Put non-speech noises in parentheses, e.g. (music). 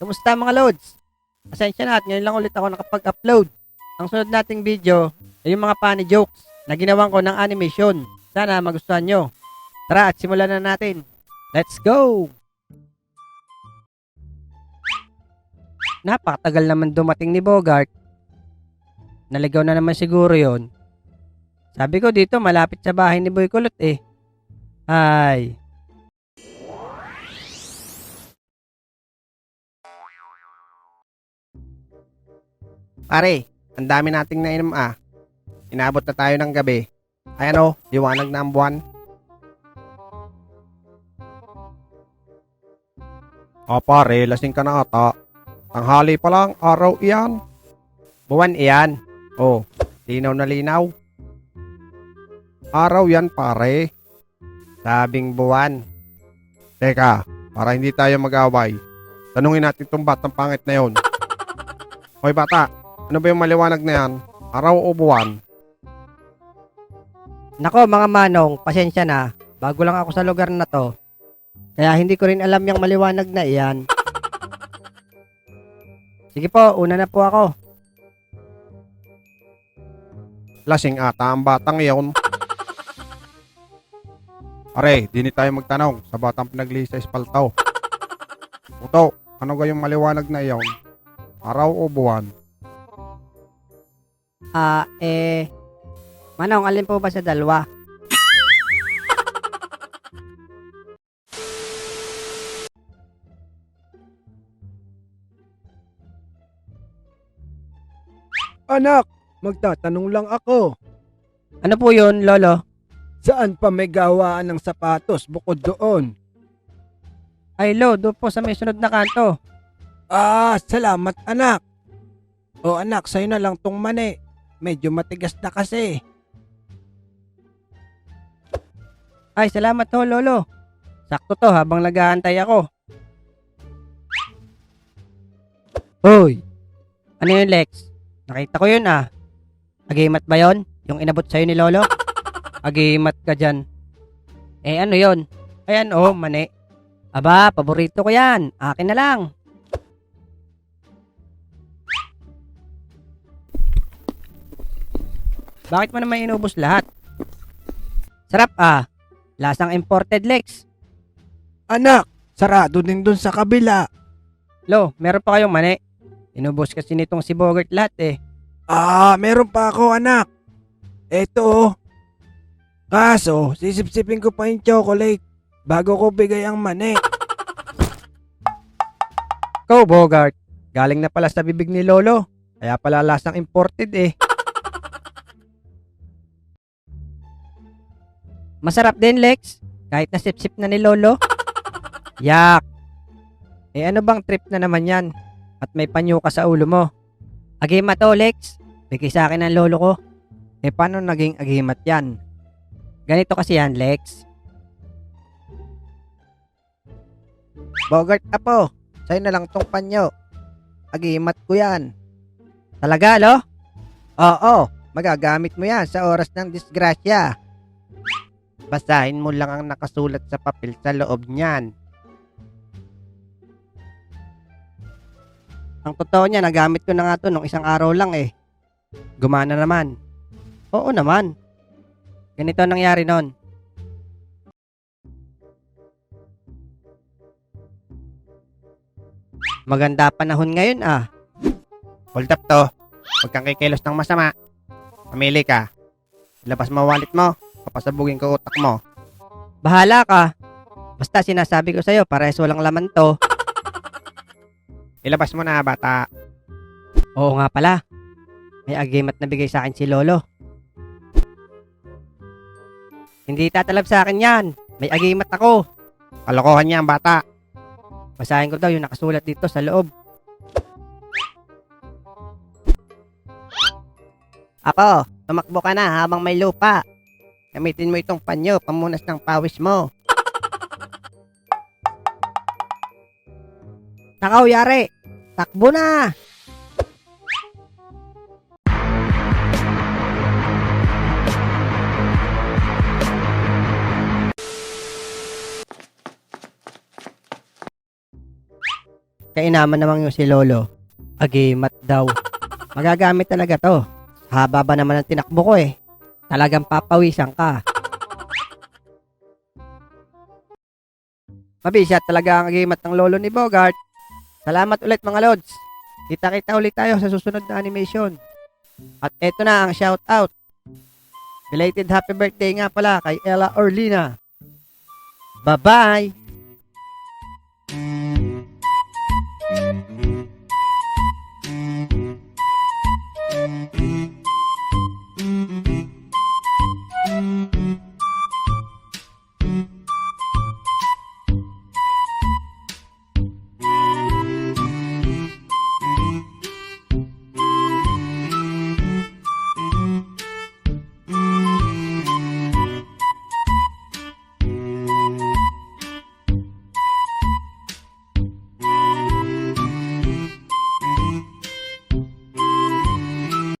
Kamusta mga loads? Pasensya na at ngayon lang ulit ako nakapag-upload. Ang sunod nating video ay yung mga funny jokes na ginawan ko ng animation. Sana magustuhan nyo. Tara at simulan na natin. Let's go! Napakatagal naman dumating ni Bogart. Naligaw na naman siguro yon. Sabi ko dito malapit sa bahay ni Boy Kulot eh. Ay. Pare, ang dami nating nainom ah. Inabot na tayo ng gabi. Ay ano, liwanag na ang buwan. Ah pare, lasing ka na ata. Tanghali pa lang, araw iyan. Buwan iyan. Oh, linaw na linaw. Araw yan pare. Sabing buwan. Teka, para hindi tayo mag-away. Tanungin natin tong batang pangit na yon. Hoy bata, ano ba yung maliwanag na yan? Araw o buwan? Nako mga manong, pasensya na. Bago lang ako sa lugar na to. Kaya hindi ko rin alam yung maliwanag na iyan. Sige po, una na po ako. Lasing ata ang batang yon. Pare, di ni tayo magtanong sa batang pinaglisa sa espaltaw. Puto, ano ga yung maliwanag na iyon? Araw o buwan? Ah, eh... Manong, alin po ba sa dalawa? Anak, magtatanong lang ako. Ano po yun, Lolo? Saan pa may gawaan ng sapatos bukod doon? Ay, Lo, doon po sa may sunod na kanto. Ah, salamat anak. O anak, sa'yo na lang tong mani. Medyo matigas na kasi. Ay, salamat ho, Lolo. Sakto to habang nag-aantay ako. Hoy! Ano yun, Lex? Nakita ko yun ah. Agimat ba yon? Yung inabot sa'yo ni Lolo? (laughs) Agimat ka dyan. Eh ano yon? Ayan oh, mani. Aba, paborito ko yan. Akin na lang. Bakit mo naman inubos lahat? Sarap ah. Lasang imported Lex. Anak, sarado din dun sa kabila. Lo, meron pa kayong mani. Inubos kasi nitong si Bogart lahat eh. Ah, meron pa ako anak. Eto oh. Kaso, sisipsipin ko pa yung chocolate bago ko bigay ang mani. Ikaw, Bogart. Galing na pala sa bibig ni Lolo. Kaya pala lasang imported eh. Masarap din, Lex. Kahit na sip-sip na ni Lolo. Yak. Eh ano bang trip na naman yan? At may panyo ka sa ulo mo. Agimat to, Lex. Bigay sa akin ng lolo ko. Eh paano naging agimat yan? Ganito kasi yan, Lex. Bogart apo. Sa'yo na lang tong panyo. Agimat ko yan. Talaga, lo? Oo, magagamit mo yan sa oras ng disgrasya. Basahin mo lang ang nakasulat sa papel sa loob niyan. Ang totoo niya, nagamit ko na nga to nung isang araw lang eh. Gumana naman. Oo naman. Ganito ang nangyari nun. Maganda panahon ngayon ah. Hold up to. Huwag kang kikilos ng masama. Pamili ka. Ilabas mo wallet mo. Papasabugin ko utak mo. Bahala ka. Basta sinasabi ko sa'yo, pares walang laman to. Ilabas mo na, bata. Oo nga pala. May agimat na bigay sa akin si Lolo. Hindi tatalab sa akin yan. May agimat ako. Kalokohan niya ang bata. Basahin ko daw yung nakasulat dito sa loob. Ako, tumakbo ka na habang may lupa. Gamitin mo itong panyo pamunas ng pawis mo. Takaw, yari! Takbo na! Kainaman naman yung si Lolo. Agimat daw. Magagamit talaga to. Haba ba naman ang tinakbo ko eh. Talagang papawisan ka. Mabisya talaga ang agimat ng lolo ni Bogart. Salamat ulit mga lods. Kita-kita ulit tayo sa susunod na animation. At eto na ang shout out. Belated happy birthday nga pala kay Ella Orlina. Bye-bye!